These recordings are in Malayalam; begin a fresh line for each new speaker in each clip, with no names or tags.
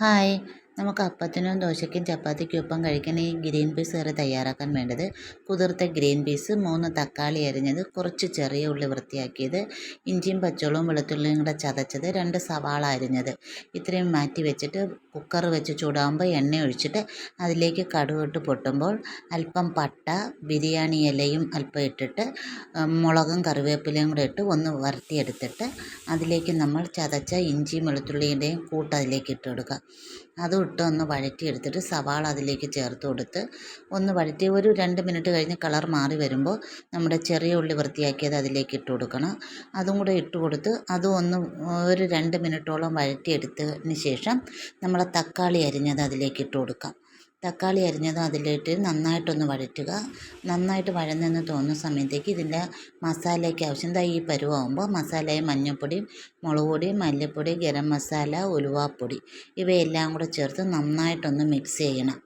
Hi, നമുക്ക് അപ്പത്തിനും ദോശയ്ക്കും ചപ്പാത്തിക്കും ഒപ്പം കഴിക്കാൻ ഈ ഗ്രീൻ പീസ് കറി തയ്യാറാക്കാൻ വേണ്ടത് കുതിർത്ത ഗ്രീൻ പീസ് മൂന്ന് തക്കാളി അരിഞ്ഞത് കുറച്ച് ചെറിയ ഉള്ളി വൃത്തിയാക്കിയത് ഇഞ്ചിയും പച്ചവളവും വെളുത്തുള്ളിയും കൂടെ ചതച്ചത് രണ്ട് സവാള അരിഞ്ഞത്. ഇത്രയും മാറ്റി വെച്ചിട്ട് കുക്കർ വെച്ച് ചൂടാകുമ്പോൾ എണ്ണ ഒഴിച്ചിട്ട് അതിലേക്ക് കടുകിട്ട് പൊട്ടുമ്പോൾ അല്പം പട്ട ബിരിയാണി ഇലയും അല്പം ഇട്ടിട്ട് മുളകും കറിവേപ്പിലയും കൂടെ ഇട്ട് ഒന്ന് വരട്ടിയെടുത്തിട്ട് അതിലേക്ക് നമ്മൾ ചതച്ച ഇഞ്ചിയും വെളുത്തുള്ളിയുടെയും കൂട്ട് അതിലേക്ക് ഇട്ട് കൊടുക്കുക. അതും ഇട്ട് ഒന്ന് വഴറ്റിയെടുത്തിട്ട് സവാള അതിലേക്ക് ചേർത്ത് കൊടുത്ത് ഒന്ന് വഴറ്റി ഒരു രണ്ട് മിനിറ്റ് കഴിഞ്ഞ് കളർ മാറി വരുമ്പോൾ നമ്മുടെ ചെറിയ ഉള്ളി വൃത്തിയാക്കിയത് അതിലേക്ക് ഇട്ട് കൊടുക്കണം. അതും കൂടെ ഇട്ട് കൊടുത്ത് അതും ഒന്ന് ഒരു രണ്ട് മിനിറ്റോളം വഴറ്റിയെടുത്തതിന് ശേഷം നമ്മൾ തക്കാളി അരിഞ്ഞത് അതിലേക്ക് ഇട്ട് കൊടുക്കാം. തക്കാളി അരിഞ്ഞത് അതിലിട്ട് നന്നായിട്ടൊന്ന് വഴറ്റുക. നന്നായിട്ട് വഴന്നെന്ന് തോന്നുന്ന സമയത്തേക്ക് ഇതിന്റെ മസാലയ്ക്ക് ആവശ്യം. ദാ ഈ പരുവാകുമ്പോൾ മസാലയും മഞ്ഞൾപ്പൊടിയും മുളക് പൊടി മല്ലിപ്പൊടി ഗരം മസാല ഉലുവാപ്പൊടി ഇവയെല്ലാം കൂടെ ചേർത്ത് നന്നായിട്ടൊന്ന് മിക്സ് ചെയ്യണം.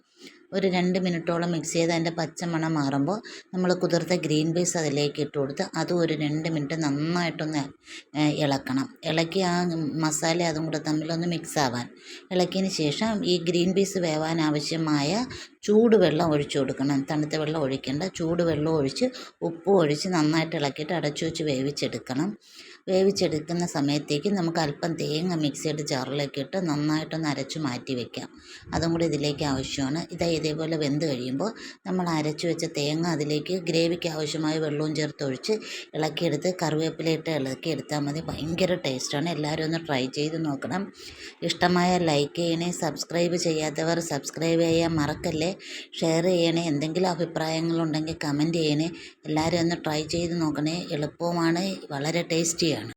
ഒരു രണ്ട് മിനിറ്റോളം മിക്സ് ചെയ്ത് അതിന്റെ പച്ചമണം മാറുമ്പോൾ നമ്മൾ കുതിർത്ത ഗ്രീൻ പീസ് അതിലേക്ക് ഇട്ട് കൊടുത്ത് അതും ഒരു രണ്ട് മിനിറ്റ് നന്നായിട്ടൊന്ന് ഇളക്കണം. ഇളക്കി ആ മസാല അതും കൂടെ തമ്മിലൊന്ന് മിക്സ് ആവാൻ. ഇളക്കിയതിന് ശേഷം ഈ ഗ്രീൻ പീസ് വേവാൻ ആവശ്യമായ ചൂടുവെള്ളം ഒഴിച്ചു കൊടുക്കണം. തണുത്ത വെള്ളം ഒഴിക്കേണ്ട. ചൂടുവെള്ളം ഒഴിച്ച് ഉപ്പും ഒഴിച്ച് നന്നായിട്ട് ഇളക്കിയിട്ട് അടച്ചു വെച്ച് വേവിച്ചെടുക്കണം. വേവിച്ചെടുക്കുന്ന സമയത്തേക്ക് നമുക്ക് അല്പം തേങ്ങ മിക്സിയുടെ ജാറിലേക്ക് ഇട്ട് നന്നായിട്ടൊന്ന് അരച്ച് മാറ്റി വയ്ക്കാം അതും കൂടി ഇതിലേക്ക് ആവശ്യമാണ്. ഇതാ ഇതേപോലെ വെന്ത് കഴിയുമ്പോൾ നമ്മൾ അരച്ച് വെച്ച തേങ്ങ അതിലേക്ക് ഗ്രേവിക്ക് ആവശ്യമായ വെള്ളവും ചേർത്ത് ഒഴിച്ച് ഇളക്കിയെടുത്ത് കറിവേപ്പിലയിട്ട് ഇളക്കിയെടുത്താൽ മതി. ഭയങ്കര ടേസ്റ്റാണ്. എല്ലാവരും ഒന്ന് ട്രൈ ചെയ്ത് നോക്കണം. ഇഷ്ടമായ ലൈക്ക് ചെയ്യണേ സബ്സ്ക്രൈബ് ചെയ്യാത്തവർ സബ്സ്ക്രൈബ് ചെയ്യാൻ മറക്കല്ലേ? ഷെയർ ചെയ്യണേ എന്തെങ്കിലും അഭിപ്രായങ്ങളുണ്ടെങ്കിൽ കമന്റ് ചെയ്യണേ. എല്ലാവരും ഒന്ന് ട്രൈ ചെയ്ത് നോക്കണേ. എളുപ്പമാണ് വളരെ ടേസ്റ്റിയാണ്.